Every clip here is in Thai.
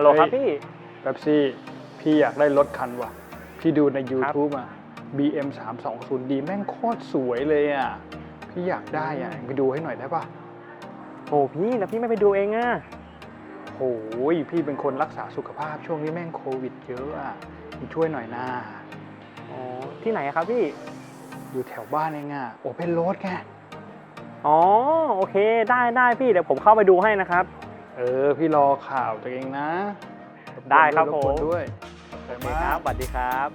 ฮัลโหลครับเฮ้ยพี่แป๊บซี่ พี่อยากได้รถคันว่ะ พี่ดูใน YouTube อะ BM 3 2 0 d แม่งโคตรสวยเลยอะ พี่อยากได้อะไปดูให้หน่อยได้ปะโอ้พี่แล้วพี่ไม่ไปดูเองอะโอ้ยพี่เป็นคนรักษาสุขภาพช่วงนี้แม่งโควิดเยอะอะพี่ช่วยหน่อยนะอ๋อที่ไหนอะครับพี่ อยู่แถวบ้านเองอะโอเพนโรดแกอ๋อโอเคได้ได้พี่เดี๋ยวผมเข้าไปดูให้นะครับเออ พี่รอข่าวตัวเองนะได้ครับรบกวนผมด้วยขอบโอใจเคมาครับกสวัสดีครับ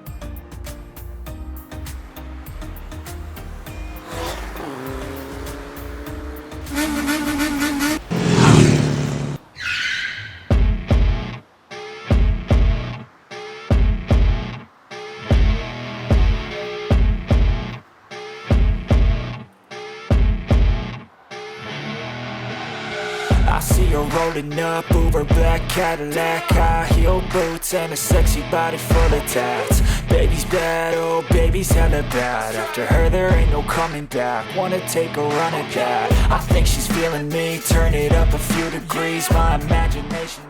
see her rolling up, Uber black Cadillac High heel boots and a sexy body full of tats Baby's bad, oh baby's hella bad After her there ain't no coming back Wanna take a run at that I think she's feeling me, turn it up a few degrees My imagination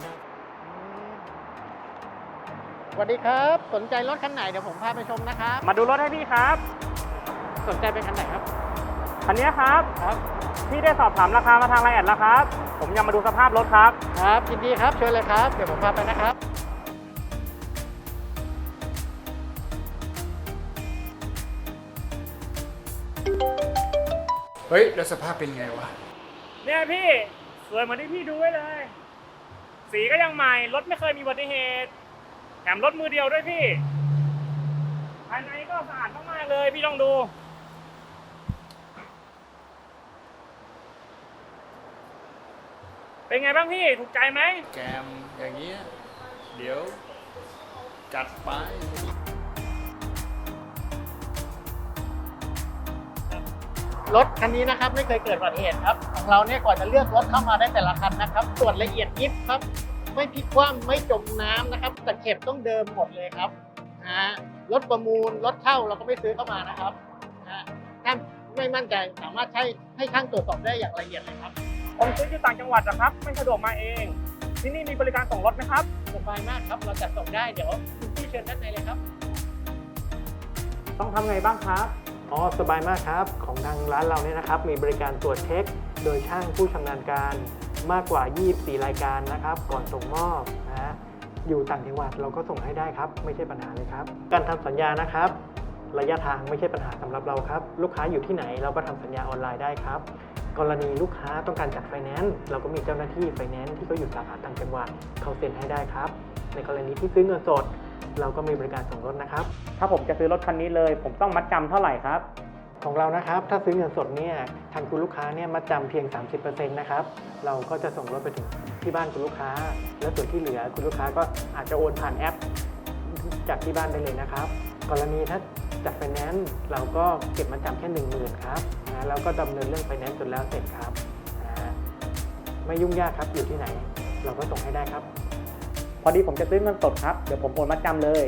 สวัสดีครับ สนใจรถคันไหนเดี๋ยวผมพาไปชมนะครับ มาดูรถให้พี่ครับ สนใจเป็นคันไหนครับ คันนี้ครับ ครับ พี่ได้สอบถามราคามาทางไลน์แอดแล้วครับ ผมยังมาดูสภาพรถครับ ครับยินดีครับเชิญเลยครับ เดี๋ยวผมพาไปนะครับ เฮ้ย แล้วสภาพเป็นไงวะ เนี่ยพี่สวยเหมือนที่พี่ดูไว้เลย สีก็ยังใหม่ รถไม่เคยมีอุบัติเหตุ แถมรถมือเดียวด้วยพี่ภายในก็สะอาดมากๆเลยพี่ลองดู เป็นไงบ้างพี่ ถูกใจไหม แกมอย่างเงี้ยเดี๋ยว จัดไป รถคันนี้นะครับไม่เคยเกิดอุบัติเหตุครับของเราเนี่ยก่อนจะเลือกรถเข้ามาได้แต่ละคันนะครับตรวจละเอียดยิบครับ ไม่พลิกคว่ำไม่จมน้ำนะครับตะเข็บต้องเดิมหมดเลยครับนะฮะรถประมูลรถเช่าเราก็ไม่ซื้อเข้ามานะครับนะฮะถ้าไม่มั่นใจสามารถใช้ให้ช่างตรวจสอบได้อย่างละเอียดเลยครับ ผมซื้ออยู่ต่างจังหวัดนะครับ ไม่สะดวกมาเอง ที่นี่มีบริการส่งรถไหมครับสบายมากครับ เราจัดส่งได้เดี๋ยวคุณพี่เชิญด้านในเลยครับ ต้องทำไงบ้างครับ อ๋อ สบายมากครับ ของทางร้านเราเนี่ยนะครับ มีบริการตรวจเช็ค โดยช่างผู้ชำนาญการมากกว่า 24 รายการนะครับ ก่อนส่งมอบนะฮะอยู่ต่างจังหวัดเราก็ส่งให้ได้ครับ ไม่ใช่ปัญหาเลยครับ การทำสัญญานะครับ ระยะทางไม่ใช่ปัญหาสำหรับเราครับ ลูกค้าอยู่ที่ไหนเราก็ทำสัญญาออนไลน์ได้ครับ กรณีลูกค้าต้องการจัดไฟแนนซ์เราก็มีเจ้าหน้าที่ไฟแนนซ์ที่เขาอยู่สาขาต่างจังหวัดเขาเซ็นให้ได้ครับ ในกรณีที่ซื้อเงินสด เราก็มีบริการส่งรถนะครับ ถ้าผมจะซื้อรถคันนี้เลย ผมต้องมัดจำเท่าไหร่ครับ ของเรานะครับ ถ้าซื้อเงินสดเนี่ยทางคุณลูกค้าเนี่ยมัดจำเพียง 30%นะครับ เราก็จะส่งรถไปถึงที่บ้านคุณลูกค้า แล้วส่วนที่เหลือคุณลูกค้าก็อาจจะโอนผ่านแอป จากที่บ้านได้เลยนะครับ กรณีถ้าจัดไฟแนนซ์เราก็เก็บมัดจำแค่1 0,000ครับนะแล้วก็ดำเนินเรื่องไฟแนนซ์จนแล้วเสร็จครับนะไม่ยุ่งยากครับอยู่ที่ไหน เราก็ส่งให้ได้ครับ พอดีผมจะซื้อเงินสดครับ เดี๋ยวผมโอนมัดจำเลย